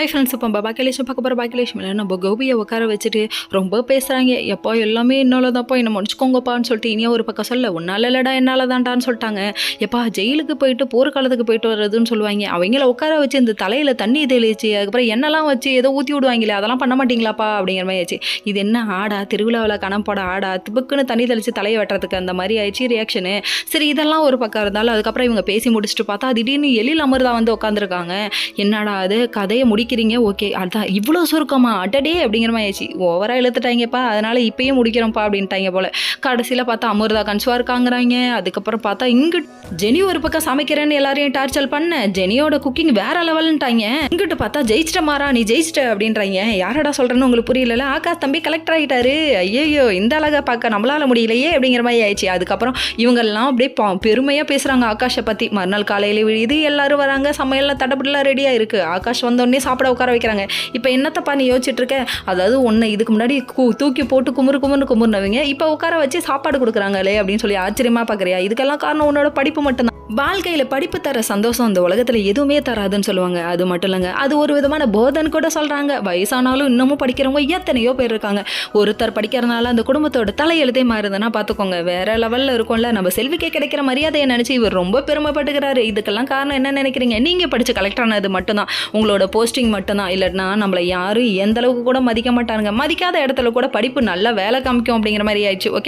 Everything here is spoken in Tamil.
ஹை ஃப்ரெண்ட்ஸ் இப்போ பாக்கியலேஷன் பார்க்க போகிற பாக்கியலேஷன் நம்ம கோபியை உட்கார வச்சுட்டு ரொம்ப பேசுகிறாங்க எப்போ எல்லாமே என்னால் தான்ப்பா என்னை முடிச்சுக்கோங்கப்பான்னு சொல்லிட்டு இனியா ஒரு பக்கம் சொல்ல உன்னால இல்லைடா என்னால் தான்டான்னு சொல்லிட்டாங்க. எப்பா ஜெயிலுக்கு போயிட்டு போர்க்காலத்துக்கு போயிட்டு வர்றதுன்னு சொல்லுவாங்க. அவங்கள உட்கார வச்சு இந்த தலையில் தண்ணி தெளிச்சு அதுக்கப்புறம் என்னெல்லாம் வச்சு ஏதோ ஊற்றி விடுவாங்களே அதெல்லாம் பண்ண மாட்டீங்களாப்பா அப்படிங்கிற மாதிரி ஆச்சு இது என்ன ஆடா திருவிழாவில் கணம் போட ஆடா திப்புக்குன்னு தண்ணி தெளிச்சு தலையை வெட்டுறதுக்கு அந்த மாதிரி ஆயிடுச்சு ரியாக்ஷனு சரி இதெல்லாம் ஒரு பக்கம் இருந்தாலும் அதுக்கப்புறம் இவங்க பேசி முடிச்சுட்டு பார்த்தா திடீர்னு எழில் அமிர்தா வந்து உட்காந்துருக்காங்க என்னடா அது? கதையை முடிக்கிறீங்க ஓகே. அதான் இவ்வளோ சுருக்கமா? அடடே! அப்படிங்கிற மாதிரி ஆயிடுச்சு. ஓவராக இழுத்துட்டாங்கப்பா அதனால் இப்போயும் முடிக்கிறோம்ப்பா அப்படின்ட்டாங்க போல். கடைசியில் பார்த்தா அமிர்தா கன்சுவா இருக்காங்கிறாங்க அதுக்கப்புறம் பார்த்தா இங்கு ஜெனி ஒரு பக்கம் சமைக்கிறேன்னு எல்லாரையும் டார்ச்சல் பண்ண ஜெனியோட குக்கிங் வேற லெவல்ன்ட்டாங்க இங்கிட்டு பார்த்தா ஜெயிச்சிட்ட மாறா நீ ஜெயிச்சிட்ட அப்படின்றாங்க யாரடா சொல்கிறேன்னு உங்களுக்கு புரியல ஆகாஷ் தம்பி கலெக்டர் ஆகிட்டாரு ஐயோ இந்த அழகாக பார்க்க நம்மளால முடியலையே அப்படிங்கிற மாதிரி ஆயிடுச்சு. அதுக்கப்புறம் இவங்கெல்லாம் அப்படியே பா- பேசுகிறாங்க ஆகாஷை பற்றி மறுநாள் காலையில் விழுது எல்லாரும் வராங்க. சமையல்லாம் தடப்படலாம் ரெடியாக இருக்குது ஆகாஷ் வந்தோடனே சாப்பிட உட்கார வைக்கிறாங்க. இப்போ என்னத்தப்பா நீ யோசிச்சுட்டு இருக்க? அதாவது ஒன்று இதுக்கு முன்னாடி தூக்கி போட்டு குமுறு குமுறு குமுறுனவங்க இப்போ உட்கார வச்சு சாப்பாடு கொடுக்குறாங்களே அப்படின்னு சொல்லி ஆச்சரியமா பார்க்குறியா இதுக்கெல்லாம் காரணம் உன்னோட படிப்பு மட்டும்தான். வாழ்க்கையில் படிப்பு தர சந்தோஷம் இந்த உலகத்தில் எதுவுமே தராதுன்னு சொல்லுவாங்க. அது மட்டும் இல்லைங்க. அது ஒரு விதமான போதன் கூட சொல்கிறாங்க வயசானாலும் இன்னமும் படிக்கிறவங்க எத்தனையோ பேர் இருக்காங்க. ஒருத்தர் படிக்கிறதுனால அந்த குடும்பத்தோட தலையெழுத்தே மாறுதுன்னா பார்த்துக்கோங்க வேற லெவலில் இருக்கும்ல. நம்ம செல்விக்கே கிடைக்கிற மரியாதையை நினச்சி இவர் ரொம்ப பெருமைப்பட்டுக்கிறாரு. இதுக்கெல்லாம் காரணம் என்ன நினைக்கிறீங்க? நீங்கள் படித்து கலெக்ட் ஆனது மட்டும்தான். உங்களோட போஸ்டிங் மட்டும்தான். இல்லைன்னா நம்மளை யாரும் எந்த அளவுக்கு கூட மதிக்க மாட்டாங்க மதிக்காத இடத்துல கூட படிப்பு நல்ல வேலை காமிக்கும் அப்படிங்கிற மாதிரி ஆயிடுச்சு. ஓகே